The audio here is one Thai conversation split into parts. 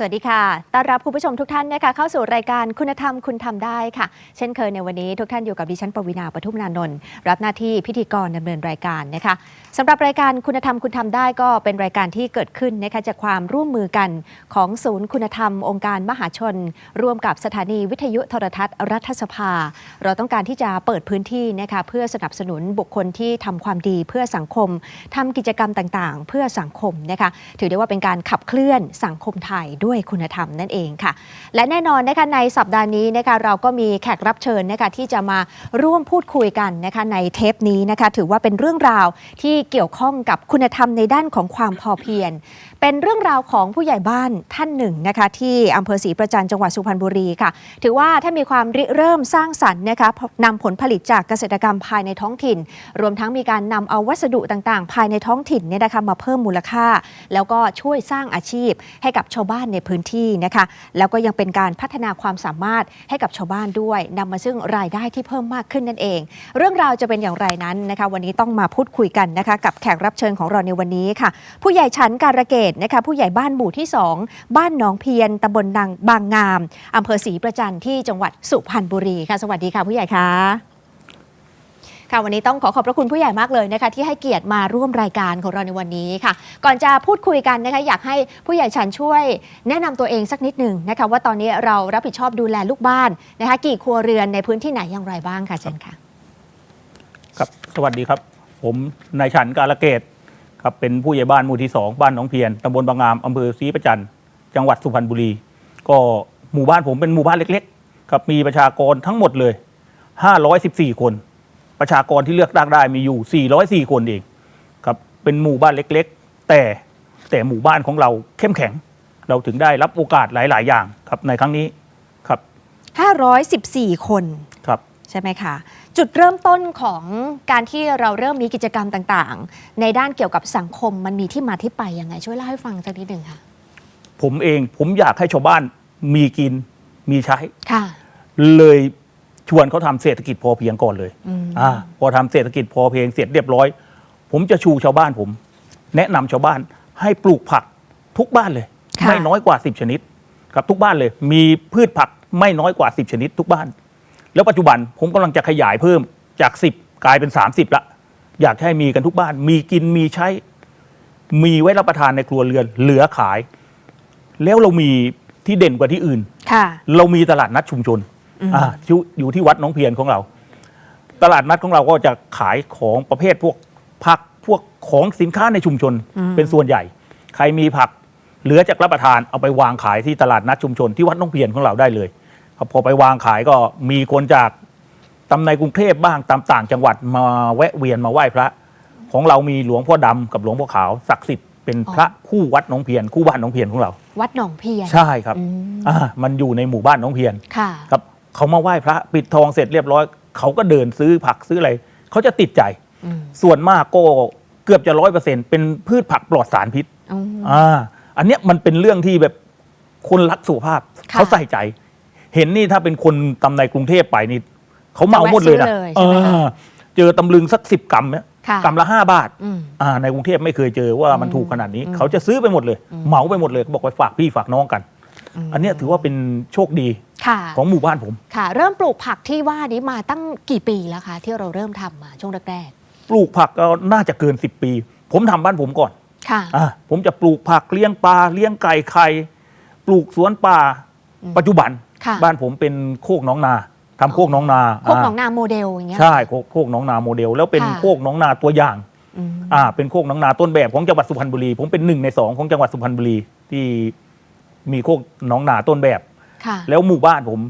สวัสดีค่ะ ต้อนรับคุณผู้ชมทุกท่านนะคะเข้าสู่รายการคุณธรรมคุณทำได้ค่ะ เช่นเคยในวันนี้ทุกท่านอยู่กับดิฉันปวีณาปทุมนานนท์รับหน้าที่พิธีกรดำเนินรายการนะคะสำหรับรายการคุณธรรมคุณทำได้ก็เป็นรายการที่เกิดขึ้นนะคะจากความร่วมมือกันของศูนย์คุณธรรม องค์การมหาชน ร่วมกับสถานีวิทยุโทรทัศน์ รัฐสภา เราต้องการที่จะเปิดพื้นที่นะคะเพื่อสนับสนุนบุคคลที่ทำความดีเพื่อสังคมทำกิจกรรมต่างๆ เพื่อสังคมนะคะถือได้ว่าเป็นการขับเคลื่อนสังคมไทยด้วยวยคุณธรรมนั่นเองค่ะ และแน่นอนนะคะในสัปดาห์นี้นะคะเราก็มีแขกรับเชิญนะคะที่จะมาร่วมพูดคุยกันนะคะในเทปนี้นะคะถือว่าเป็นเรื่องราวที่เกี่ยวข้องกับคุณธรรมในด้านของความพอเพียงเป็นเรื่องราวของผู้ใหญ่บ้านท่านหนึ่งนะคะที่อำเภอศรีประจันจังหวัดสุพรรณบุรีค่ะ ถือว่าถ้านมีความริเริ่มสร้างสรรค์นะคะนำผลผลิตจากเกษตรกรรมภายในท้องถิ่น รวมทั้งมีการนำเอาวัสดุต่างๆ ภายในท้องถิ่นเนี่ยนะคะมาเพิ่มมูลค่า แล้วก็ช่วยสร้างอาชีพให้กับชาวบ้านในพื้นที่นะคะ แล้วก็ยังเป็นการพัฒนาความสามารถให้กับชาวบ้านด้วยนำมาซึ่งรายได้ที่เพิ่มมากขึ้นนั่นเอง เรื่องราวจะเป็นอย่างไรนั้นนะคะ วันนี้ต้องมาพูดคุยกันนะคะ กับแขกรับเชิญของเราในวันนี้ค่ะ ผู้ใหญ่ชั้นการะเกดนะคะ ผู้ใหญ่บ้านหมู่ที่ 2 บ้านหนองเพียนตำบลนางบางงามอำเภอศรีประจันที่จังหวัดสุพรรณบุรีค่ะ สวัสดีค่ะผู้ใหญ่คะ ค่ะวันนี้ต้องขอขอบพระคุณผู้ใหญ่มากเลยนะคะที่ให้เกียรติมาร่วมรายการของเราในวันนี้ค่ะ ก่อนจะพูดคุยกันนะคะอยากให้ผู้ใหญ่ชันช่วย แนะนำตัวเองสักนิดหนึ่งนะคะว่าตอนนี้เรารับผิดชอบดูแลลูกบ้านนะคะกี่ครัวเรือนในพื้นที่ไหนอย่างไรบ้างค่ะเชิญค่ะครับสวัสดีครับ ผมนายฉันกาลเกตครับเป็นผู้ใหญ่บ้านหมู่ที่สองบ้านหนองเพียนตำบลบางงามอำเภอศรีประจันจังหวัดสุพรรณบุรี ก็หมู่บ้านผมเป็นหมู่บ้านเล็ก ๆ ครับมีประชากรทั้งหมดเลย 514 คน ประชากรที่เลือกตั้งได้มีอยู่ 404 คนเองครับเป็นหมู่บ้านเล็กๆ แต่แต่หมู่บ้านของเราเข้มแข็ง เราถึงได้รับโอกาสหลาย ๆ อย่างครับในครั้งนี้ครับ 514 คนครับใช่ไหมคะ จุดเริ่มต้นของการที่เราเริ่มมีกิจกรรมต่างๆ ในด้านเกี่ยวกับสังคมมันมีที่มาที่ไปยังไง ช่วยเล่าให้ฟังสักนิดหนึ่งค่ะผมเองผมอยากให้ชาวบ้านมีกินมีใช้ค่ะเลย ชวนเขาทำเศรษฐกิจพอเพียงก่อนเลยอืมอ่าพอทำเศรษฐกิจพอเพียงเสร็จเรียบร้อย ผมจะชูชาวบ้านผม แนะนำชาวบ้านให้ปลูกผักทุกบ้านเลยค่ะไม่น้อยกว่า 10 ชนิด ครับทุกบ้านเลย มีพืชผักไม่น้อยกว่า 10 ชนิดทุกบ้าน แล้วปัจจุบันผมกำลังจะขยายเพิ่มจาก 10 กลายเป็น 30 ละ อยากให้มีกันทุกบ้าน มีกินมีใช้ มีไว้รับประทานในครัวเรือน เหลือขาย แล้วเรามีที่เด่นกว่าที่อื่นค่ะเรามีตลาดนัดชุมชน อืมอ่าอยู่อยู่ที่วัดหน้องเพียนของเรา ตลาดนัดของเราก็จะขายของประเภทพวกผักพวกของสินค้าในชุมชนเป็นส่วนใหญ่ ใครมีผักเหลือจากรับประทานเอาไปวางขายที่ตลาดนัดชุมชนที่วัดหน้องเพียนของเราได้เลยครับพอไปวางขายก็มีคนจากตำในกรุงเทพบ้างตามต่างจังหวัดมาแวะเวียนมาไหว้พระ ของเรามีหลวงพ่อดำกับหลวงพ่อขาวศักดิ์สิทธิ์เป็นพระคู่วัดหน้องเพียนคู่บ้านหน้องเพียนของเรา วัดหนองเพียน ใช่ครับอืมอ่ามันอยู่ในหมู่บ้านหน้องเพียนค่ะ ครับ เขามาไหว้พระปิดทองเสร็จเรียบร้อย เขาก็เดินซื้อผักซื้ออะไรเขาจะติดใจอืมส่วนมากก็เกือบจะร้อยเปอร์เซ็นเป็นพืชผักปลอดสารพิษอืมอ่าอันเนี้ยมันเป็นเรื่องที่แบบคนรักสุขภาพค่ะเขาใส่ใจ เห็นนี่ถ้าเป็นคนตำในกรุงเทพไปนี่เขาเมาหมดเลยนะจะแวะซื้อเลยใช่ไหมคะเออเจอตำลึงสักสิบกรัมเนี่ยค่ะกรัมละห้าบาทอืมอ่าในกรุงเทพไม่เคยเจอว่ามันถูกขนาดนี้อืมเขาจะซื้อไปหมดเลยอืมเหมาไปหมดเลยเขาบอกไปฝากพี่ฝากน้องกันม อันเนี้ยถือว่าเป็นโชคดีค่ะของหมู่บ้านผมค่ะ เริ่มปลูกผักที่ว่านี้มาตั้งกี่ปีแล้วคะที่เราเริ่มทำมาช่วงแรกปลูกผักก็น่าจะเกิน 10 ปี ผมทำบ้านผมก่อนๆค่ะอะผมจะปลูกผักเลี้ยงปลาเลี้ยงไก่ไข่ปลูกสวนป่าอืมปัจจุบันค่ะบ้านผมเป็นโคกหน้องนาทำโคกหน้องนาโคกหนองนาโมเดลอย่างเงี้ยใช่โคกโคกหน้องนาโมเดล แล้วเป็นค่ะโคกหน้องนาตัวอย่างอืมอ่าเป็นโคกหน้องนาต้นแบบของจังหวัดสุพรรณบุรี ผมเป็นหนึ่งในสองของจังหวัดสุพรรณบุรีที่ มีโคกหน้องนาต้นแบบ ค่ะ แล้วหมู่บ้านผม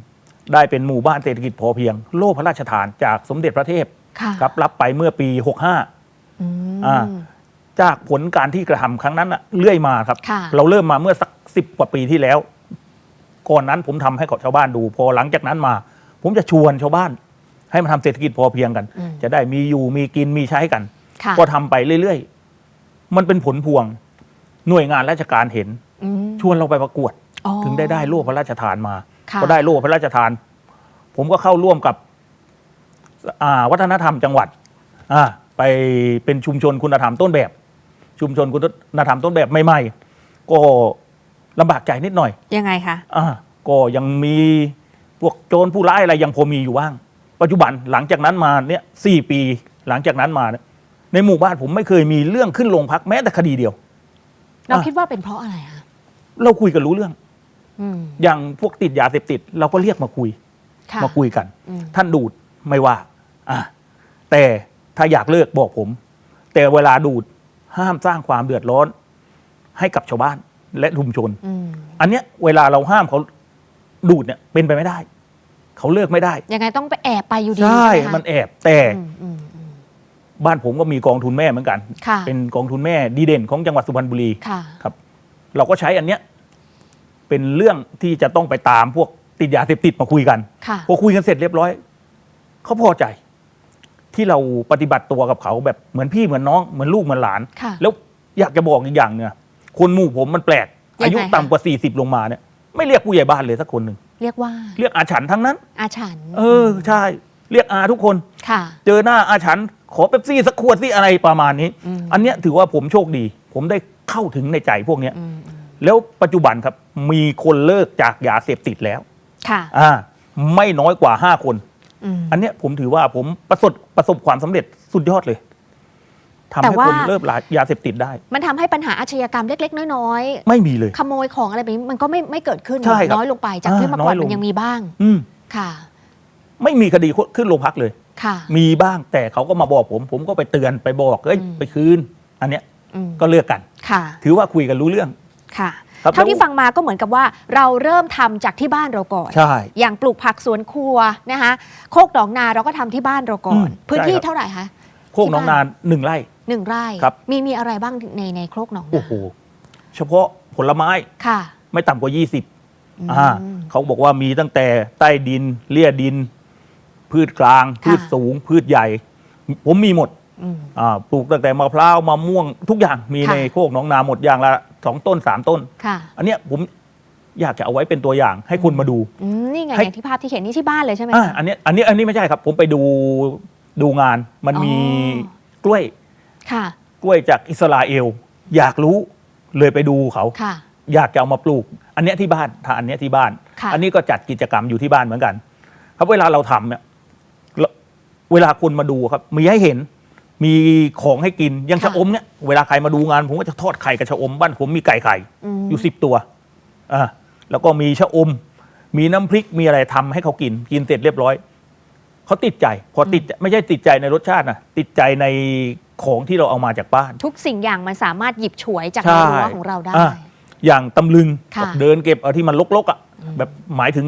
ได้เป็นหมู่บ้านเศรษฐกิจพอเพียง โล่พระราชทานจากสมเด็จพระเทพค่ะครับรับไปเมื่อปี 65 อืม อ่า จากผลการที่กระทำครั้งนั้นอะเรื่อยมาครับ ค่ะ เราเริ่มมาเมื่อสักสิบกว่าปีที่แล้ว ก่อนนั้นผมทำให้กับชาวบ้านดู พอหลังจากนั้นมา ผมจะชวนชาวบ้าน ให้มาทำเศรษฐกิจพอเพียงกัน อืม จะได้มีอยู่มีกินมีใช้กัน ค่ะ ก็ทำไปเรื่อย ๆ มันเป็นผลพวง หน่วยงานราชการเห็นอืม ชวนเราไปประกวดอ๋อถึงได้ได้โล่พระราชทานมาค่ะก็ได้โล่พระราชทาน ผมก็เข้าร่วมกับอ่าวัฒนธรรมจังหวัดอ่าไปเป็นชุมชนคุณธรรมต้นแบบ ชุมชนคุณธรรมต้นแบบใหม่ๆก็ลำบากใจนิดหน่อย ยังไงคะอ่าก็ยังมีพวกโจรผู้ร้ายอะไรยังพอมีอยู่บ้าง ปัจจุบันหลังจากนั้นมาเนี่ยสี่ปีหลังจากนั้นมาเนี่ยในหมู่บ้านผมไม่เคยมีเรื่องขึ้นโรงพักแม้แต่คดีเดียว เราอะคิดว่าเป็นเพราะอะไรคะ เราคุยกันรู้เรื่อง อืม อย่างพวกติดยาเสพติด เราก็เรียกมาคุย ค่ะ มาคุยกัน อืม ท่านดูดไม่ว่า อะแต่ถ้าอยากเลิกบอกผม แต่เวลาดูดห้ามสร้างความเดือดร้อน ให้กับชาวบ้านและชุมชน อืมอันเนี้ยเวลาเราห้ามเขาดูดเนี่ยเป็นไปไม่ได้ เขาเลิกไม่ได้ ยังไงต้องไปแอบไปอยู่ดีใช่ไหคะมันแอบแต่อืมอืมอืม บ้านผมก็มีกองทุนแม่เหมือนกัน ค่ะ เป็นกองทุนแม่ดีเด่นของจังหวัดสุพรรณบุรีค่ะ ครับ เราก็ใช้อันเนี้ยเป็นเรื่องที่จะต้องไปตามพวกติดยาเสพติดมาคุยกันค่ะ พอคุยกันเสร็จเรียบร้อยเขาพอใจ ที่เราปฏิบัติตัวกับเขาแบบเหมือนพี่เหมือนน้องเหมือนลูกเหมือนหลาน ค่ะ แล้วอยากจะบอกอีกอย่างเนี่ยคนหมู่ผมมันแปลก ยังไงอายุคะต่ำกว่าสี่สิบลงมาเนี่ย ไม่เรียกผู้ใหญ่บ้านเลยสักคนหนึ่งเรียกว่า เรียกอาฉันทั้งนั้น อาฉันเออใช่ เรียกอาทุกคน ค่ะ เจอหน้าอาฉันขอเป๊ปซี่สักขวดสิอะไรประมาณนี้ อืม อันเนี้ยถือว่าผมโชคดี ผมได้ เข้าถึงในใจพวกเนี้ยอืมอืมแล้วปัจจุบันครับมีคนเลิกจากยาเสพติดแล้วค่ะอ่าไม่น้อยกว่าห้าคนอืมอันเนี้ยผมถือว่าผมประสบประสบความสำเร็จสุดยอดเลยทำแต่ให้ว่าคนเลิกยาเสพติดได้ มันทำให้ปัญหาอาชญากรรมเล็ก ๆ น้อยไม่มีเลยๆขโมยของอะไรแบบนี้มันก็ไม่ไม่เกิดขึ้นใช่ครับน้อยลงไปจากที่อ่าเมื่อก่อนน้อยลงมันยังมีบ้าง อืมค่ะ ไม่มีคดีขึ้นโรงพักเลย ค่ะ มีบ้างแต่เขาก็มาบอกผม ผมก็ไปเตือนไปบอกเอ้ยอืมไปคืน อันเนี้ยอืม ก็เลือกกัน ค่ะ ถือว่าคุยกันรู้เรื่อง ค่ะ ครับเท่าที่แล้วฟังมาก็เหมือนกับว่าเราเริ่มทำจากที่บ้านเราก่อน ใช่ อย่างปลูกผักสวนครัวนะคะโคกดอกนาเราก็ทำที่บ้านเราก่อน อืมพื้นที่ใช่ครับ เท่าไหร่คะ โคกหน้องนานหนึ่งไร่ หนึ่งไร่ครับ มีมีอะไรบ้างในในโคกหนองโอ้นาโห เฉพาะผลไม้ค่ะไม่ต่ำกว่า 20อืมอ่าเขาบอกว่ามีตั้งแต่ใต้ดิน เลี่ยดิน พืชกลางค่ะพืชสูง พืชใหญ่ ผมมีหมดอืมอ่า ปลูกตั้งแต่มะพร้าวมะม่วงทุกอย่างมีค่ะในโคกหน้องนาหมดอย่างละสองต้นสามต้นค่ะอันเนี้ยผมอยากจะเอาไว้เป็นตัวอย่างให้คนมาดูอืมนี่ไงให้อย่างที่ภาพที่เห็นนี่ที่บ้านเลยใช่ไหมอ่าคะอันเนี้ยอันนี้อันนี้ไม่ใช่ครับ ผมไปดูดูงานมันมีอ๋กล้วยค่ะ กล้วยจากอิสราเอล อยากรู้เลยไปดูเขาค่ะอยากจะเอามาปลูก อันเนี้ยที่บ้านถ้าอันเนี้ยที่บ้านค่ะอันนี้ก็จัดกิจกรรมอยู่ที่บ้านเหมือนกัน ครับเวลาเราทำเนี่ยเราเวลาคนมาดูครับ มีให้เห็น มีของให้กินอยังชะอมเนี่ยเวลาใครมาดูงานผมก็จะทอดไข่กับชะอมบ้านผมมีไก่ไข่มอยู่สิบตัวอ่าแล้วก็มีชะอม มีน้ำพริกมีอะไรทำให้เขากิน กินเสร็จเรียบร้อย เขาติดใจ พอติดไม่ใช่ติดใจในรสชาตินะติดใจในของที่เราเอามาจากบ้าน ทุกสิ่งอย่างมันสามารถหยิบฉวยจากใช่ในรั้วของเราได้อะอย่างตำลึงค่ะเดินเก็บเอาที่มันลกๆอะอืมแบบหมายถึง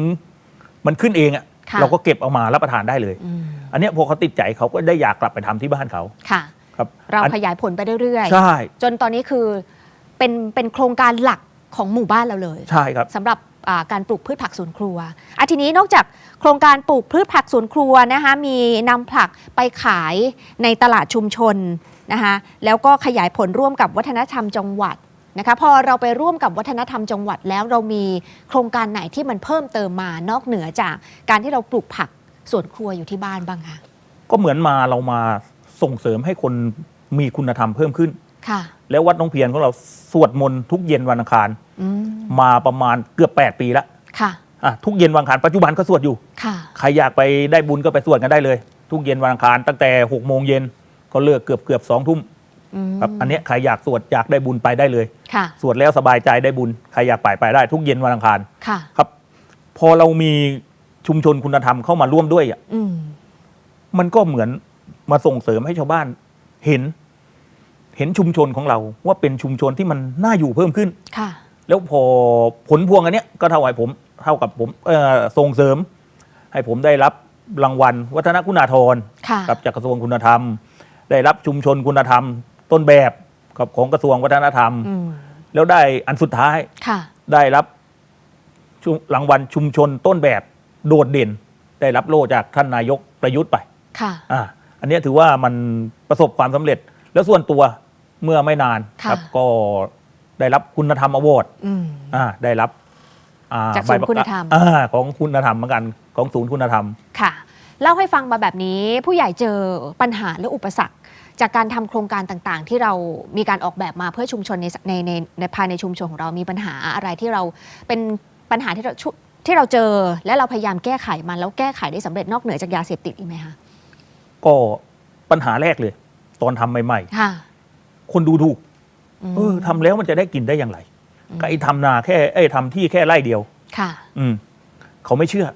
มันขึ้นเองอะค่ะ เราก็เก็บเอามารับประทานได้เลยอืมอันเนี้ยพอเขาติดใจเขาก็ได้อยากกลับไปทำที่บ้านเขาค่ะครับเราอันขยายผลไปเรื่อยใช่ๆจนตอนนี้คือเป็นเป็นโครงการหลักของหมู่บ้านเราเลยใช่ครับสำหรับอ่าการปลูกพืชผักสวนครัวอะทีนี้นอกจากโครงการปลูกพืชผักสวนครัวนะคะมีนำผักไปขายในตลาดชุมชนนะคะแล้วก็ขยายผลร่วมกับวัฒนธรรมจังหวัด นะคะพอเราไปร่วมกับวัฒนธรรมจังหวัดแล้วเรามีโครงการไหนที่มันเพิ่มเติมมานอกเหนือจากการที่เราปลูกผักสวนครัวอยู่ที่บ้านบ้างคะก็เหมือนมาเรามาส่งเสริมให้คนมีคุณธรรมเพิ่มขึ้น ค่ะ แล้ววัดน้องเพียรของเราสวดมนต์ทุกเย็นวันอังคาร อืมมาประมาณเกือบ 8 ปีแล้วค่ะ อะทุกเย็นวันอังคารปัจจุบันก็สวดอยู่ ค่ะ ใครอยากไปได้บุญก็ไปสวดกันได้เลย ทุกเย็นวันอังคารตั้งแต่6กโมงเย็นก็เลิกเกือบเกือบสองทุ่มอืม ครับอันเนี้ยใครอยากสวดอยากได้บุญไปได้เลยค่ะสวดแล้วสบายใจได้บุญใครอยากไปไปได้ทุกเย็นวันอังคารค่ะครับ พอเรามีชุมชนคุณธรรมเข้ามาร่วมด้วยอะอืมมันก็เหมือนมาส่งเสริมให้ชาวบ้าน เห็น เห็นชุมชนของเราว่าเป็นชุมชนที่มันน่าอยู่เพิ่มขึ้นค่ะ แล้วพอผลพวงอันเนี้ยก็เท่ากับผม เท่ากับผมเอ่อส่งเสริม ให้ผมได้รับรางวัล วัฒนคุณาธรค่ะกับจากกระทรวงคุณธรรม ได้รับชุมชนคุณธรรม ต้นแบบกับของกระทรวงวัฒนธรรม อืมแล้วได้อันสุดท้ายค่ะ ได้รับชุรางวัลชุมชนต้นแบบโดดเด่น ได้รับโล่จากท่านนายกประยุทธ์ไป ค่ะ อ่าอันเนี้ยถือว่ามันประสบความสำเร็จ แล้วส่วนตัวเมื่อไม่นานค่ะ ครับก็ได้รับคุณธรรมอวอร์ดอืม อ่าได้รับอ่จากศูนย์ใบประคุณธรรม อ่าของคุณธรรมเหมือนกันของศูนย์คุณธรรม ค่ะ เล่าให้ฟังมาแบบนี้ผู้ใหญ่เจอปัญหาและอุปสรรค จากการทำโครงการต่างๆ ที่เรามีการออกแบบมาเพื่อชุมชนในในในในภายในชุมชนของเรามีปัญหาอะไรที่เราเป็นปัญหาที่เราชุที่เราเจอและเราพยายามแก้ไขมันแล้วแก้ไขได้สำเร็จนอกเหนือจากยาเสพติดอีกไหมคะก็ปัญหาแรกเลย ตอนทำใหม่ค่ะๆคนดูถูกมเออทำแล้วมันจะได้กินได้อย่างไรก็ไอ้ทำนาแค่ไอ้ทำที่แค่ไร่เดียว ค่ะ อืมเขาไม่เชื่อ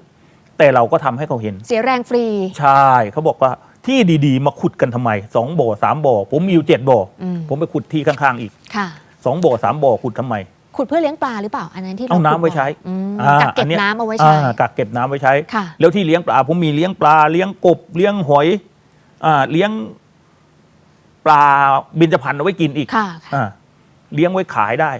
แต่เราก็ทำให้เขาเห็น เสียแรงฟรี ใช่เขาบอกว่า ที่ดีๆ มาขุดกันทำไมสองบ่อสามบ่อผมมีอยู่เจ็ดบ่ออมผมไปขุดที่ข้างๆอีกค่ะสองบ่อสามบ่อขุดทำไม ขุดเพื่อเลี้ยงปลาหรือเปล่า อันนั้นที่รเอาน้ำขุดไว้ใช้อืมอ่ากักเก็อับนเนี้ยน้ำเอาไว้ใช้อ่ากักเก็บน้ำไว้ใช้ค่ะแล้วที่เลี้ยงปลาผมมีเลี้ยงปลาเลี้ยงกบเลี้ยงหอยอ่าเลี้ยงปลาบินจพันธุ์เอาไว้กินอีกค่ะอ่าเลี้ยงไว้ขายได้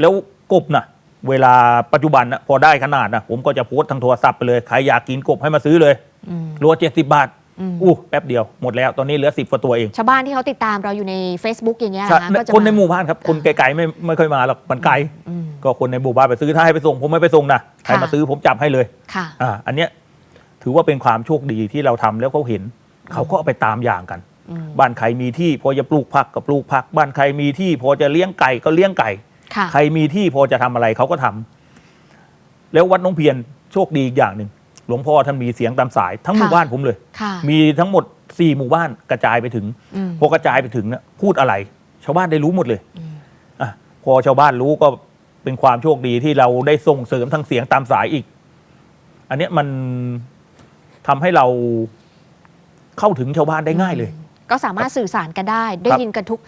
แล้วกบน่ะ เวลาปัจจุบันนะพอได้ขนาดนะผมก็จะโพสต์ทางโทรศัพท์ไปเลยใครอยากกินกบให้มาซื้อเลยอืมรัวเจ็ดสิบบาท อืมอู้แป๊บเดียวหมดแล้วตอนนี้เหลือสิบกว่าตัวเอง ชาวบ้านที่เขาติดตามเราอยู่ใน Facebook อย่างเงี้ยใช่นะคะก็จะคนในมาหมู่บ้านครับคนไกลๆไม่ไม่ค่อยมาหรอกมันไกลอืมก็คนในหมู่บ้านไปซื้อถ้าให้ไปส่งผมไม่ไปส่งนะใครค่ะมาซื้อผมจับให้เลยค่ะอ่าอันเนี้ยถือว่าเป็นความโชคดีที่เราทำแล้วเขาเห็น เขาก็เอาไปตามอย่างกันอืมบ้านใครมีที่พอจะปลูกผักก็ปลูกผัก บ้านใครมีที่พอจะเลี้ยงไก่ก็เลี้ยงไก่ค่ะใครมีที่พอจะทำอะไรเขาก็ทำแล้ววัดน้องเพียรโชคดีอีกอย่างหนึ่ง หลวงพ่อท่านมีเสียงตามสายทั้งหมู่ค่ะบ้านผมเลย ค่ะ มีทั้งหมดสี่หมู่บ้านกระจายไปถึงอืม พอกระจายไปถึงนะพูดอะไร ชาวบ้านได้รู้หมดเลยอืมอะพอชาวบ้านรู้ก็เป็นความโชคดีที่เราได้ส่งเสริมทางเสียงตามสายอีก อันเนี้ยมันทำให้เราเข้าถึงชาวบ้านได้ง่ายเลย ก็สามารถสื่อสารกันได้ ได้ครับยินกันทุก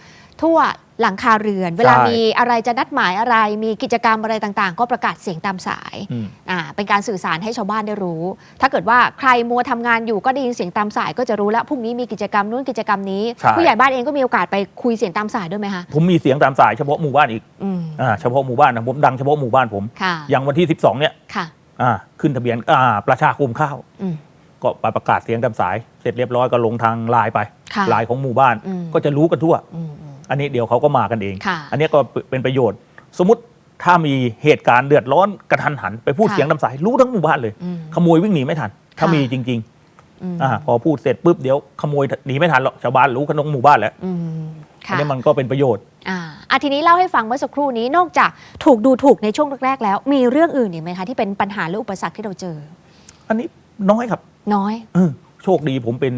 ทั่วหลังคาเรือน เวลาใช่มีอะไรจะนัดหมายอะไร มีกิจกรรมอะไรต่างๆ ก็ประกาศเสียงตามสายอืมอ่าเป็นการสื่อสารให้ชาวบ้านได้รู้ ถ้าเกิดว่าใครมัวทำงานอยู่ก็ได้ยินเสียงตามสาย ก็จะรู้แล้วพรุ่งนี้มีกิจกรรมนู้นกิจกรรมนี้ใช่ผู้ใหญ่บ้านเองก็มีโอกาสไปคุยเสียงตามสายด้วยไหมคะผมมีเสียงตามสายเฉพาะหมู่บ้านอีกอืมอ่าเฉพาะหมู่บ้านนะผมดังเฉพาะหมู่บ้านผมค่ะอย่างวันที่ 12 เนี่ยค่ะอ่าขึ้นทะเบียนอ่าประชาคมข้าวอืมก็ไปประกาศเสียงตามสาย เสร็จเรียบร้อยก็ลงทางไลน์ไปค่ะไลน์ของหมู่บ้านอืมก็จะรู้กันทั่ว อืมอืมอันนี้เดี๋ยวเขาก็มากันเอง ค่ะ อันนี้ก็เป็นประโยชน์ สมมติถ้ามีเหตุการณ์เดือดร้อนกระทันหัน ไปพูดค่ะ เสียงตามสายรู้ทั้งหมู่บ้านเลย อืม ขโมยวิ่งหนีไม่ทัน ถ้าค่ะ มีจริงอืมๆอ่าพอพูดเสร็จปุ๊บเดี๋ยวขโมยหนีไม่ทันหรอกชาวบ้านรู้กันทั้งหมู่บ้านแล้วอืมอันค่ะนี้มันก็เป็นประโยชน์ อ่าอะทีนี้เล่าให้ฟังเมื่อสักครู่นี้นอกจากถูกดูถูกในช่วงแรกๆแล้ว มีเรื่องอื่นอีกไหมคะที่เป็นปัญหาหรืออุปสรรคที่เราเจอ อันนี้น้อยครับน้อย เออโชคดีผมเป็น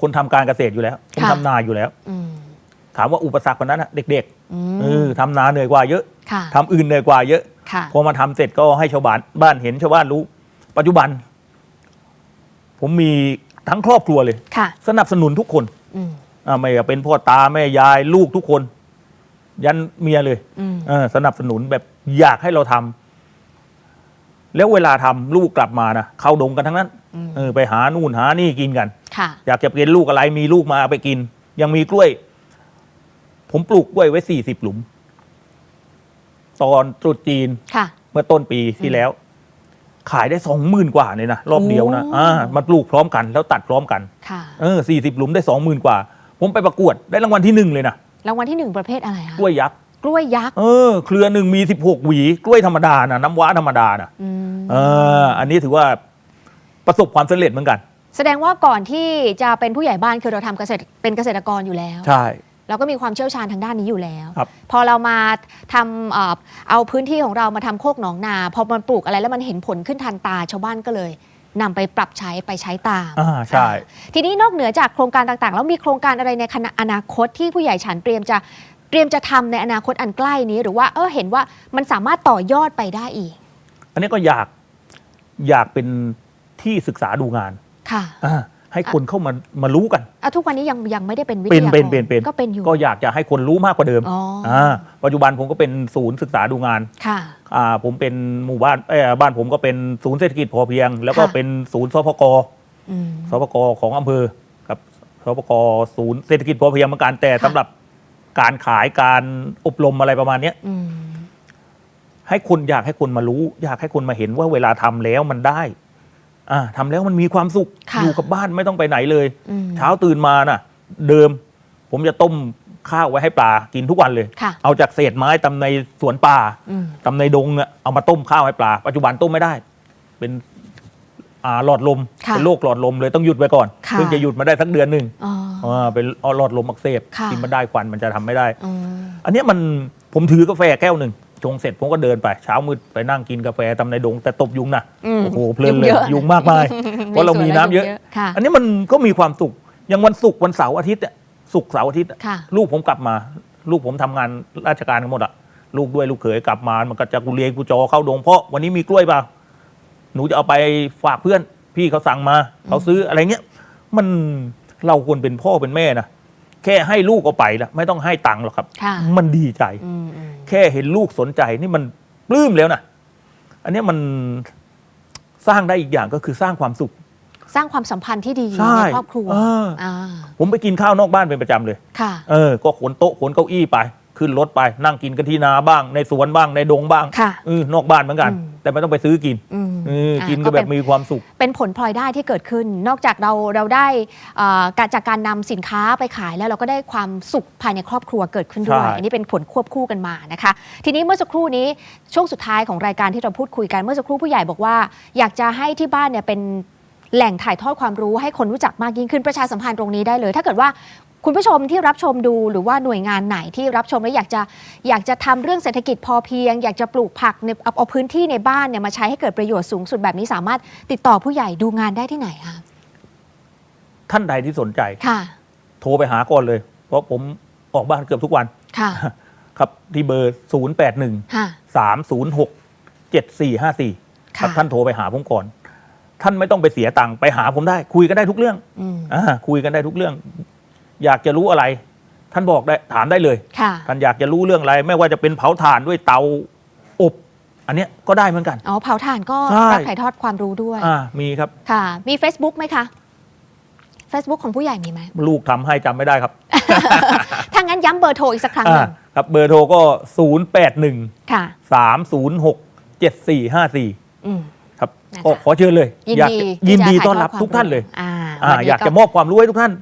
คนทำการเกษตรอยู่แล้วผมค่ะ ทำนาอยู่แล้ว อืม ถามว่าอุปสรรควันนั้นนะเด็กอืมๆเออทำนาเหนื่อยกว่าเยอะ ค่ะ ทำอื่นเหนื่อยกว่าเยอะ ค่ะ พอมาทำเสร็จก็ให้ชาวบ้านบ้านเห็นชาวบ้านรู้ ปัจจุบัน ผมมีทั้งครอบครัวเลย ค่ะ สนับสนุนทุกคนอืม อ่าไม่ว่าเป็นพ่อตาแม่ยายลูกทุกคน ยันเมียเลยอืม เออสนับสนุนแบบอยากให้เราทำแล้วเวลาทำลูกกลับมานะเข้าดงกันทั้งนั้นอืม เออไปหานู่นหานี่กินกัน ค่ะ อยากจะกินลูกอะไรมีลูกมาเอาไปกิน ยังมีกล้วย ผมปลูกกล้วยไว้สี่สิบหลุม ตอนตรุษจีนค่ะ เมื่อต้นปีที่แล้ว ขายได้สองหมื่นกว่าเลยนะรอบเดียวนะโอ้ อ่ามันปลูกพร้อมกันแล้วตัดพร้อมกันค่ะ เออสี่สิบหลุมได้สองหมื่นกว่า ผมไปประกวดได้รางวัลที่หนึ่งเลยนะรางวัลที่หนึ่งประเภทอะไรคะกล้วยยักษ์กล้วยยักษ์เออเครือหนึ่งมีสิบหกหวี กล้วยธรรมดานะน้ำว้าธรรมดานะอืมเออ อันนี้ถือว่าประสบความสำเร็จเหมือนกัน แสดงว่าก่อนที่จะเป็นผู้ใหญ่บ้านคือเราทำเกษตรเป็นเกษตรกรอยู่แล้ว ใช่ เราก็มีความเชี่ยวชาญทางด้านนี้อยู่แล้ว ครับ พอเรามาทำเอ่อเอาพื้นที่ของเรามาทำโคกหนองนา พอมันปลูกอะไรแล้วมันเห็นผลขึ้นทันตา ชาวบ้านก็เลยนำไปปรับใช้ไปใช้ตาม อ่าใช่อ่าทีนี้นอกเหนือจากโครงการต่างๆ แล้วมีโครงการอะไรในคณะอนาคตที่ผู้ใหญ่ฉันเตรียมจะเตรียมจะทำในอนาคตอันใกล้นี้ หรือว่าเออเห็นว่ามันสามารถต่อยอดไปได้อีกอันนี้ก็อยากอยากเป็นที่ศึกษาดูงานค่ะ อ่า ให้คนเข้ามามารู้กันอะทุกวันนี้ยังยังไม่ได้เป็นวิทเป็นยากรเป็นเป็นเป็นก็เป็นอยู่ก็อยากจะให้คนรู้มากกว่าเดิมอ๋ออ่าปัจจุบันผมก็เป็นศูนย์ศึกษาดูงานค่ะ อ่าผมเป็นหมู่บ้านเอ้ยบ้านผมก็เป็นศูนย์เศรษฐกิจพอเพียง แล้วก็ค่ะ เป็นศูนย์สพกอืม สพกของอำเภอครับสพกศูนย์เศรษฐกิจพอเพียงเหมือนกันแต่ค่ะ สำหรับการขายการอบรมอะไรประมาณเนี้ย อืมให้คนอยากให้คนมารู้ อยากให้คนมาเห็นว่าเวลาทำแล้วมันได้ อ่าทำแล้วมันมีความสุขค่ะอยู่กับบ้านไม่ต้องไปไหนเลย อืมเช้าตื่นมาน่ะ เดิม ผมจะต้มข้าวไว้ให้ปลากินทุกวันเลย ค่ะเอาจากเศษไม้ตำในสวนป่าอืม ตำในดงเนี่ยเอามาต้มข้าวให้ปลา ปัจจุบันต้มไม่ได้ เป็นอ่าหลอดลมค่ะเป็นโรคหลอดลมเลยต้องหยุดไว้ก่อนค่ะ เพิ่งจะหยุดมาได้สักเดือนหนึ่งอ๋อเออเป็นหลอดลมอักเสบค่ะ กินมาได้ควันมันจะทำไม่ได้ อืมอันเนี้ยมันผมถือกาแฟแก้วหนึ่ง ชงเสร็จผมก็เดินไปเช้ามืดไปนั่งกินกาแฟตำในดง แต่ตบยุงนะอืมโอ้โหเพลินเลยยุงเยอะยุงมากมายเพราะเรามีน้ำเยอะ ค่ะ อันนี้มันก็มีความสุขอย่างวันศุกร์วันเสาร์อาทิตย์เนี่ยศุกร์เสาร์อาทิตย์อะค่ะ ลูกผมกลับมา ลูกผมทำงานราชการกันหมดอะลูกด้วยลูกเขยกลับมามันก็จะกุเรียนกุจอเข้าดงเพราะวันนี้มีกล้วยเปล่าหนูจะเอาไปฝากเพื่อน พี่เขาสั่งมาเขาซื้ออะไรเงี้ย มันเราควรเป็นพ่อเป็นแม่นะ แค่ให้ลูกเอาไปละไม่ต้องให้ตังค์หรอกครับ ค่ะ มันดีใจ อืมอืมแค่เห็นลูกสนใจนี่มันปลื้มแล้วนะอันเนี้ยมันสร้างได้อีกอย่างก็คือสร้างความสุข สร้างความสัมพันธ์ที่ดีใช่ในครอบครัวเอออ่าผมไปกินข้าวนอกบ้านเป็นประจำเลย ค่ะ เออ ก็ขนโต๊ะขนเก้าอี้ไป ขึ้นรถไปนั่งกินกันที่นาบ้าง ในสวนบ้างในดงบ้างค่ะเออนอกบ้านเหมือนกันอืมแต่ไม่ต้องไปซื้อกินอืมเอออ่ากินก็แบบเป็นมีความสุข เป็นผลพลอยได้ที่เกิดขึ้น นอกจากเราเราได้เอ่อการจากการนำสินค้าไปขายแล้วเราก็ได้ความสุขภายในครอบครัวเกิดขึ้นด้วย ใช่ อันนี้เป็นผลควบคู่กันมานะคะ ทีนี้เมื่อสักครู่นี้ช่วงสุดท้ายของรายการที่เราพูดคุยกันเมื่อสักครู่ผู้ใหญ่บอกว่า อยากจะให้ที่บ้านเนี่ยเป็นแหล่งถ่ายทอดความรู้ให้คนรู้จักมากยิ่งขึ้นประชาสัมพันธ์ตรงนี้ได้เลย ถ้าเกิดว่า คุณผู้ชมที่รับชมดูหรือว่าหน่วยงานไหนที่รับชมแล้วอยากจะอยากจะทำเรื่องเศรษฐกิจพอเพียง อยากจะปลูกผักในเอาเอาพื้นที่ในบ้านเนี่ยมาใช้ให้เกิดประโยชน์สูงสุดแบบนี้สามารถติดต่อผู้ใหญ่ดูงานได้ที่ไหนคะท่านใดที่สนใจค่ะ โทรไปหาก่อนเลย เพราะผมออกบ้านเกือบทุกวันค่ะ ครับที่เบอร์ 0 8 1ค่ะ3 0 6 7 4 5 4ครับค่ะท่านโทรไปหาผมก่อนท่านไม่ต้องไปเสียตังค์ไปหาผมได้ คุยกันได้ทุกเรื่องอืมอ่าคุยกันได้ทุกเรื่อง อยากจะรู้อะไร ท่านบอกได้ถามได้เลย ค่ะ ท่านอยากจะรู้เรื่องอะไร ไม่ว่าจะเป็นเผาถ่านด้วยเตาอบ อันเนี้ยก็ได้เหมือนกัน อ๋อเผาถ่านก็ใช่ รับถ่ายทอดความรู้ด้วย อ่ามีครับ ค่ะ มี Facebook ไหมคะ Facebook ของผู้ใหญ่มีไหม ลูกทำให้จำไม่ได้ครับถ้างั้นย้ำเบอร์โทรอีกสักครั้งหอ่านึ่งครับเบอร์โทรก็ 0 8 1 ค่ะ 3 0 6 7 4 5 4อืมครับนะคะ ก็ขอเชิญเลยยินอยากดีจะที่ยินดีจะถ่ายต้อนรับทอดความทุกท่านเลยรู้อ่าอ่าวันนี้อยากจะมอบความรู้ให้ทุกท่าน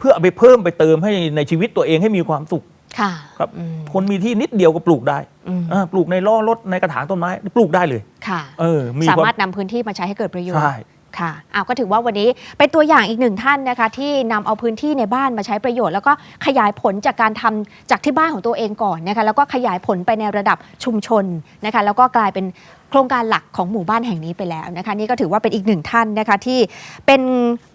เพื่อเอาไปเพิ่มไปเติมให้ในชีวิตตัวเองให้มีความสุขค่ะครับ อืม คนมีที่นิดเดียวก็ปลูกได้อืม อ่าปลูกในล้อรถในกระถางต้นไม้ปลูกได้เลย ค่ะ เออ มีสาความมารถนำพื้นที่มาใช้ให้เกิดประโยชน์ ใช่ ค่ะอ้าวก็ถือว่าวันนี้เป็นตัวอย่างอีกหนึ่งท่านนะคะ ที่นำเอาพื้นที่ในบ้านมาใช้ประโยชน์ แล้วก็ขยายผลจากการทำจากที่บ้านของตัวเองก่อนนะคะแล้วก็ขยายผลไปในระดับชุมชนนะคะแล้วก็กลายเป็น โครงการหลักของหมู่บ้านแห่งนี้ไปแล้วนะคะนี่ก็ถือว่าเป็นอีกหนึ่งท่านนะคะที่เป็น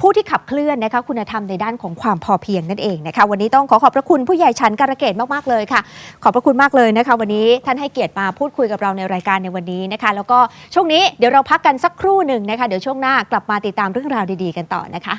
ผู้ที่ขับเคลื่อนนะคะคุณธรรมในด้านของความพอเพียงนั่นเองนะคะวันนี้ต้องขอขอบพระคุณผู้ใหญ่ชันการะเกดมากๆเลยค่ะ ขอบพระคุณมากเลยนะคะ วันนี้ท่านให้เกียรติมาพูดคุยกับเราในรายการในวันนี้นะคะ แล้วก็ช่วงนี้เดี๋ยวเราพักกันสักครู่หนึ่งนะคะเดี๋ยวช่วงหน้ากลับมาติดตามเรื่องราวดีๆ กันต่อนะคะ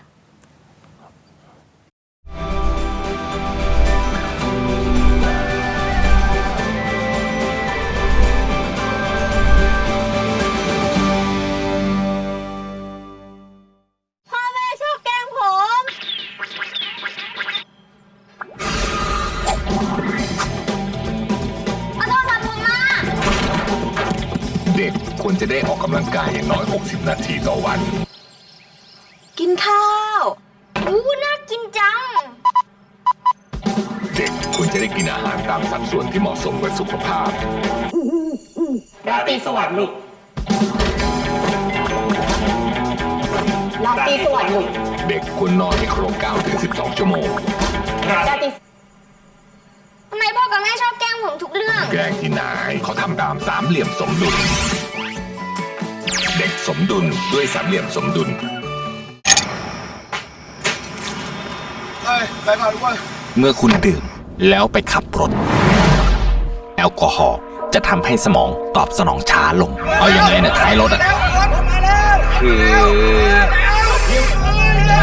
จะได้ออกกำลังกายอย่างน้อย 60 นาทีต่อวัน กินข้าวอู้น่ากินจัง เด็กควรจะได้กินอาหารตามสัดส่วนที่เหมาะสมกับสุขภาพ ราตรีสวัสดิ์ลูก ราตรีสวัสดิ์ลูกเด็กควรนอนให้ครบ9ถึง12 ชั่วโมง ราตรีทำไมพ่อกับแม่ชอบแกล้งผมทุกเรื่อง แกล้งที่ไหนเขาทำตามสามเหลี่ยมสมดุล เด็กสมดุลด้วยสามเหลี่ยมสมดุลเมื่อคุณดื่มแล้วไปขับรถ แอลกอฮอล์จะทำให้สมองตอบสนองช้าลง เอายังไงนะท้ายรถอะ คือ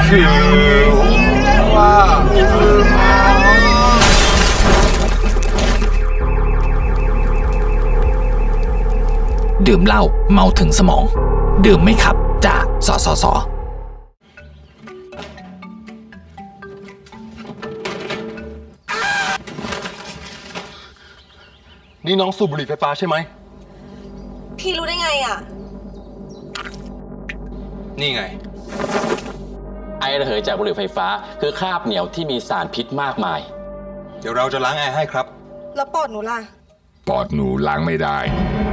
คือ ดื่มเหล้าเมาถึงสมอง ดื่มไม่ขับจากสสสนี่น้องสูบบุหรี่ไฟฟ้าใช่ไหม พี่รู้ได้ไงอะ นี่ไง ไอระเหยจากบุหรี่ไฟฟ้า คือคราบเหนียวที่มีสารพิษมากมาย เดี๋ยวเราจะล้างแอร์ให้ครับ แล้วปอดหนูล่ะ ปอดหนูล้างไม่ได้บุหรี่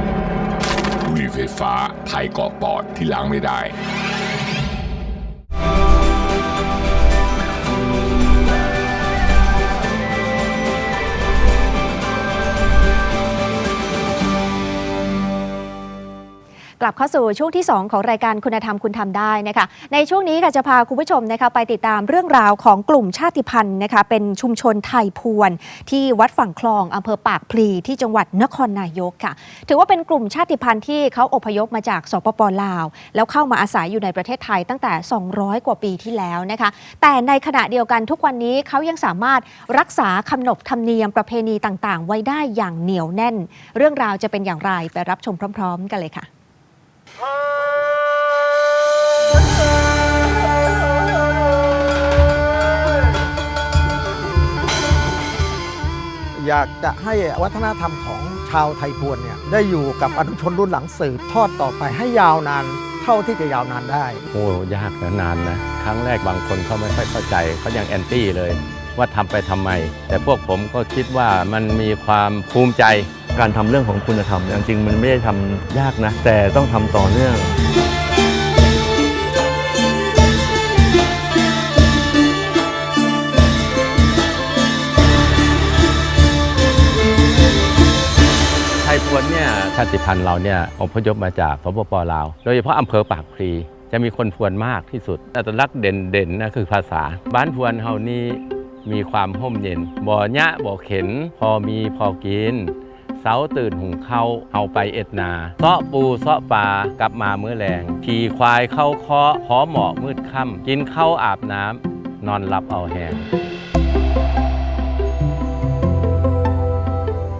ไฟฟ้าภัยเกาะปอดที่ล้างไม่ได้ กลับเข้าสู่ช่วงที่ 2 ของรายการคุณธรรมคุณทำได้นะคะในช่วงนี้ค่ะจะพาคุณผู้ชมนะคะไปติดตามเรื่องราวของกลุ่มชาติพันธุ์นะคะเป็นชุมชนไทยพวน ที่วัดฝั่งคลองอำเภอปากพลีที่จังหวัดนครนายกค่ะ ถือว่าเป็นกลุ่มชาติพันธุ์ที่เขาอพยพมาจากสปปลาว แล้วเข้ามาอาศัยอยู่ในประเทศไทยตั้งแต่ 200 กว่าปีที่แล้วนะคะแต่ในขณะเดียวกันทุกวันนี้เขายังสามารถรักษาขนบธรรมเนียมประเพณีต่างๆ ไว้ได้อย่างเหนียวแน่น เรื่องราวจะเป็นอย่างไรไปรับชมพร้อม ๆ กันเลยค่ะ อยากจะให้วัฒนธรรมของชาวไทยพวนเนี่ยได้อยู่กับอนุชนรุ่นหลังสืบทอดต่อไปให้ยาวนานเท่าที่จะยาวนานได้ โอ้ยากนะนานนะ ครั้งแรกบางคนเขาไม่ค่อยเข้าใจเขายังแอนตี้เลย ว่าทำไปทำไม แต่พวกผมก็คิดว่ามันมีความภูมิใจ การทำเรื่องของคุณธรรมจริงๆมันไม่ได้ทำยากนะ แต่ต้องทำต่อเนื่องไทยพวนเนี่ยชาติพันธุ์เราเนี่ยอพยพมาจากสปปลาว โดยเฉพาะอำเภอปากพลีจะมีคนพวนมากที่สุดอัตลักษณ์เด่นๆนะคือภาษา บ้านพวนเฮานี่มีความห่มเย็น บ่อยะบ่เข็น พอมีพอกิน เสาตื่นหุงข้าเอาไปเอ็ดนาเซาะปูเซาะปลากลับมาเมื่อแรงขี่ควายเข้าเคาะหอหมอกมืดค่ำกินข้าวอาบน้ำนอนหลับเอาแหง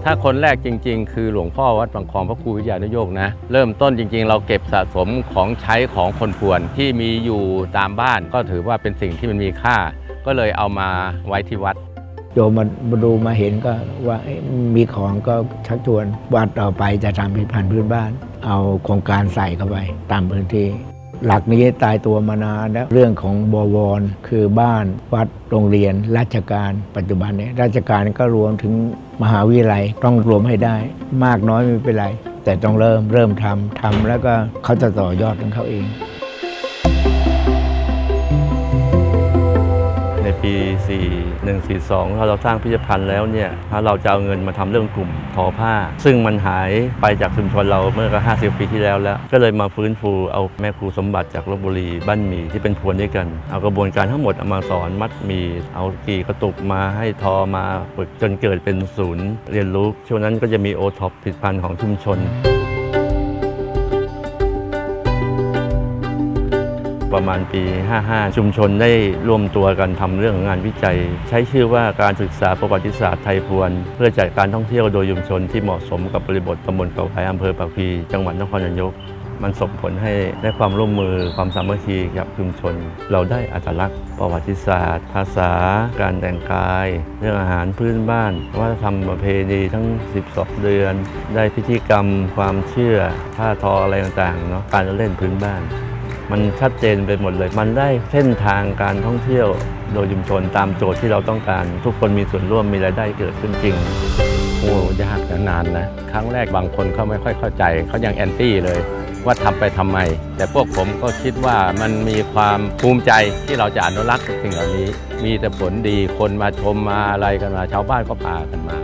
ถ้าคนแรกจริง ๆ คือหลวงพ่อวัดบางคลองพระครูวิทยานุโยกนะ เริ่มต้นจริง ๆ เราเก็บสะสมของใช้ของคนพวนที่มีอยู่ตามบ้าน ก็ถือว่าเป็นสิ่งที่มันมีค่า ก็เลยเอามาไว้ที่วัด โยมมาดูมาเห็นก็ว่ามีของก็ชักชวนว่าต่อไปจะทำผลิตภัณฑ์พื้นบ้าน เอาโครงการใส่เข้าไป ตามพื้นที่ หลักนี้ตายตัวมานานแล้วเรื่องของบวร คือบ้านวัดโรงเรียน ราชการปัจจุบันเนี้ราชการก็รวมถึงมหาวิทยาลัยต้องรวมให้ได้ มากน้อยไม่เป็นไร แต่ต้องเริ่มเริ่มทำทำแล้วก็เขาจะต่อยอดของเขาเอง ปี4142ถ้าเราสร้างพิพิธภัณฑ์แล้วเนี่ยถ้าเราจะเอาเงินมาทำเรื่องกลุ่มทอผ้า ซึ่งมันหายไปจากชุมชนเราเมื่อก็50 ปีที่แล้วแล้ว ก็เลยมาฟื้นฟูเอาแม่ครูสมบัติจากลบบุรีบ้านมีที่เป็นพวนด้วยกัน เอากระบวนการทั้งหมดเอามาสอนมัดมีเอากี่กระตุกมาให้ทอมาฝึกจนเกิดเป็นศูนย์ เรียนรู้ช่วงนั้นก็จะมีโอท็อปผลิตภัณฑ์ของชุมชน ประมาณปี 55 ชุมชนได้ร่วมตัวกันทำเรื่องงานวิจัย ใช้ชื่อว่าการศึกษาประวัติศาสตร์ไทยพวน เพื่อจัดการท่องเที่ยวโดยชุมชนที่เหมาะสมกับบริบทตำบลเก่าไผ่อำเภอปากพีจังหวัดนครนายกมันส่งผลให้ได้ความร่วมมือความสามัคคีกับชุมชน เราได้อัตลักษณ์ ประวัติศาสตร์ ภาษา การแต่งกาย เรื่องอาหารพื้นบ้านวัฒนธรรมประเพณีทั้ง 12 เดือน ได้พิธีกรรมความเชื่อท่าทออะไรต่างๆเนาะการเล่นพื้นบ้าน มันชัดเจนไปหมดเลย มันได้เส้นทางการท่องเที่ยวโดยชุมชนตามโจทย์ที่เราต้องการ ทุกคนมีส่วนร่วมมีรายได้เกิดขึ้นจริงโอ้ยากนะนานนะ ครั้งแรกบางคนเขาไม่ค่อยเข้าใจ เขายังแอนตี้เลย ว่าทำไปทำไม แต่พวกผมก็คิดว่ามันมีความภูมิใจที่เราจะอนุรักษ์สิ่งเหล่านี้ มีแต่ผลดีคนมาชมมาอะไรกันมา ชาวบ้านก็พากันมา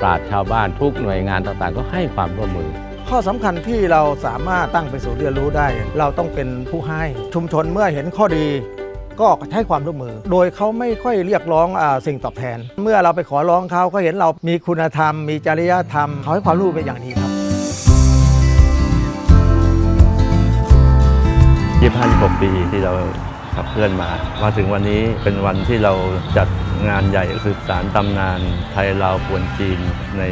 ปราชญ์ชาวบ้านทุกหน่วยงานต่างๆ ก็ให้ความร่วมมือ ข้อสำคัญที่เราสามารถตั้งไปนศูนย์เรียนรู้ได้ เราต้องเป็นผู้ให้ชุมชนเมื่อเห็นข้อดีก็ให้ความร่วมมือ โดยเขาไม่ค่อยเรียกร้องอสิ่งตอบแทน เมื่อเราไปขอร้องเขาเขาเห็นเรามีคุณธรรม มีจริยธรรมเขาให้ความร่วมมือเป็นอย่างดีครับ25-26ปีที่เราขับเคลื่อนมามาถึงวันนี้เป็นวันที่เราจัดงานใหญ่สืบสารตำนานไทยลาวปวนจีนใน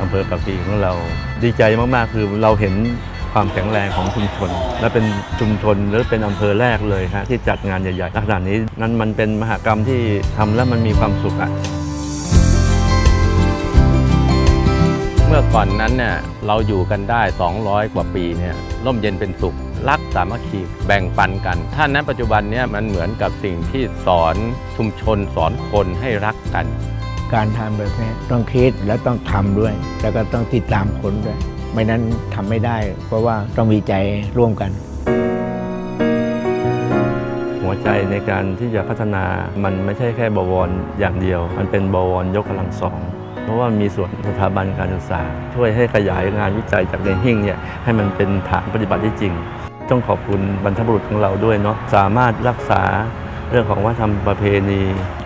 อำเภอปากปีของเรา ดีใจมากๆ คือเราเห็นความแข็งแรงของชุมชน และเป็นชุมชนและเป็นอำเภอแรกเลยฮะที่จัดงานใหญ่ๆขนาดนี้นั้นมันเป็นมหกรรมที่ทำแล้วมันมีความสุขอะเมื่อก่อนนั้นเนี่ยเราอยู่กันได้ 200 กว่าปีเนี่ยร่มเย็นเป็นสุข รักสามัคคีแบ่งปันกันถ้านนั้นปัจจุบันเนี่ยมันเหมือนกับสิ่งที่สอนชุมชนสอนคนให้รักกัน การทำแบบนี้ต้องคิดและต้องทำด้วย แล้วก็ต้องติดตามคนด้วย ไม่นั้นทำไม่ได้ เพราะว่าต้องมีใจร่วมกัน หัวใจในการที่จะพัฒนามันไม่ใช่แค่บวรอย่างเดียว มันเป็นบวรยกกำลังสองเพราะว่ามีส่วนสถาบันการศึกษา ช่วยให้ขยายงานวิจัยจากในหิ้งเนี่ยให้มันเป็นฐานปฏิบัติได้จริง ต้องขอบคุณบรรพบุรุษของเราด้วยเนาะสามารถรักษา เรื่องของวัฒนธรรมประเพณี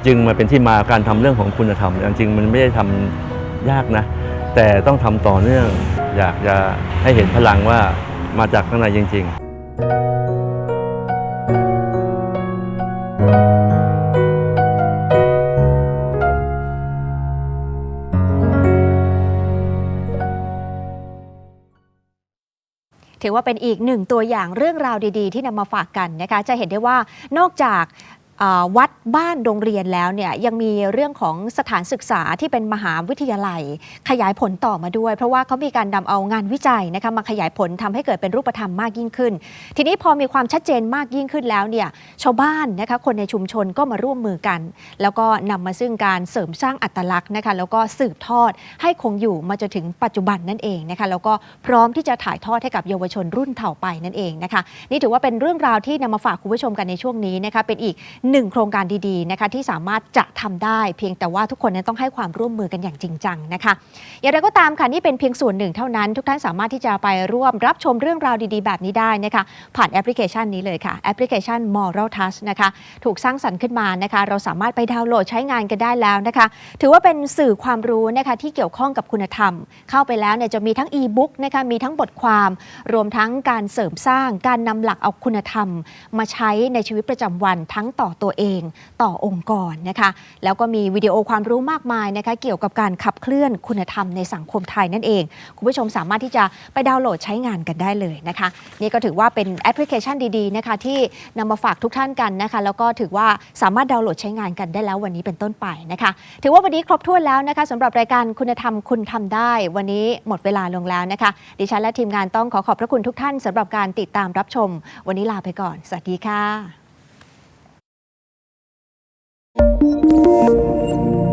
จึงมาเป็นที่มาการทำเรื่องของคุณธรรมจริงๆมันไม่ได้ทำยากนะ แต่ต้องทำต่อเนื่อง อยากจะให้เห็นพลังว่ามาจากข้างในจริง ๆ ถือว่าเป็นอีกหนึ่งตัวอย่างเรื่องราวดี ๆ ที่นำมาฝากกันนะคะ จะเห็นได้ว่านอกจาก วัดบ้านโรงเรียนแล้วเนี่ยยังมีเรื่องของสถานศึกษาที่เป็นมหาวิทยาลัย ขยายผลต่อมาด้วย เพราะว่าเขามีการนำเอางานวิจัยนะคะมาขยายผลทำให้เกิดเป็นรูปธรรมมากยิ่งขึ้น ทีนี้พอมีความชัดเจนมากยิ่งขึ้นแล้วเนี่ยชาวบ้านนะคะคนในชุมชนก็มาร่วมมือกัน แล้วก็นำมาซึ่งการเสริมสร้างอัตลักษณ์นะคะแล้วก็สืบทอดให้คงอยู่มาจนถึงปัจจุบันนั่นเองนะคะแล้วก็พร้อมที่จะถ่ายทอดให้กับเยาวชนรุ่นต่อไปนั่นเองนะคะนี่ถือว่าเป็นเรื่องราวที่นำมาฝากคุณผู้ชมกันในช่วงนี้นะคะเป็นอีกหนึ่งโครงการดีๆนะคะที่สามารถจะทำได้เพียงแต่ว่าทุกคนนั้นต้องให้ความร่วมมือกันอย่างจริงจังนะคะอย่างไรก็ตามค่ะนี่เป็นเพียงส่วนหนึ่งเท่านั้น ทุกท่านสามารถที่จะไปร่วมรับชมเรื่องราวดีๆ แบบนี้ได้นะคะผ่านแอปพลิเคชันนี้เลยค่ะแอปพลิเคชัน Moral Touch นะคะถูกสร้างสรรค์ขึ้นมานะคะเราสามารถไปดาวน์โหลดใช้งานกันได้แล้วนะคะถือว่าเป็นสื่อความรู้นะคะที่เกี่ยวข้องกับคุณธรรม เข้าไปแล้วเนี่ยจะมีทั้งอีบุ๊กนะคะมีทั้งบทความรวมทั้งการเสริมสร้างการนำหลักเอาคุณธรรม มาใช้ในชีวิตประจำวันทั้งต่อตัวเองต่อองค์กรนะคะแล้วก็มีวิดีโอความรู้มากมายนะคะเกี่ยวกับการขับเคลื่อนคุณธรรมในสังคมไทยนั่นเอง คุณผู้ชมสามารถที่จะไปดาวน์โหลดใช้งานกันได้เลยนะคะนี่ก็ถือว่าเป็นแอปพลิเคชันดีๆนะคะที่นำมาฝากทุกท่านกันนะคะแล้วก็ถือว่าสามารถดาวน์โหลดใช้งานกันได้แล้ววันนี้เป็นต้นไปนะคะถือว่าวันนี้ครบถ้วนแล้วนะคะสำหรับรายการคุณธรรมคุณทำได้ วันนี้หมดเวลาลงแล้วนะคะ ดิฉันและทีมงานต้องขอขอบพระคุณทุกท่านสำหรับการติดตามรับชม วันนี้ลาไปก่อน สวัสดีค่ะ thank you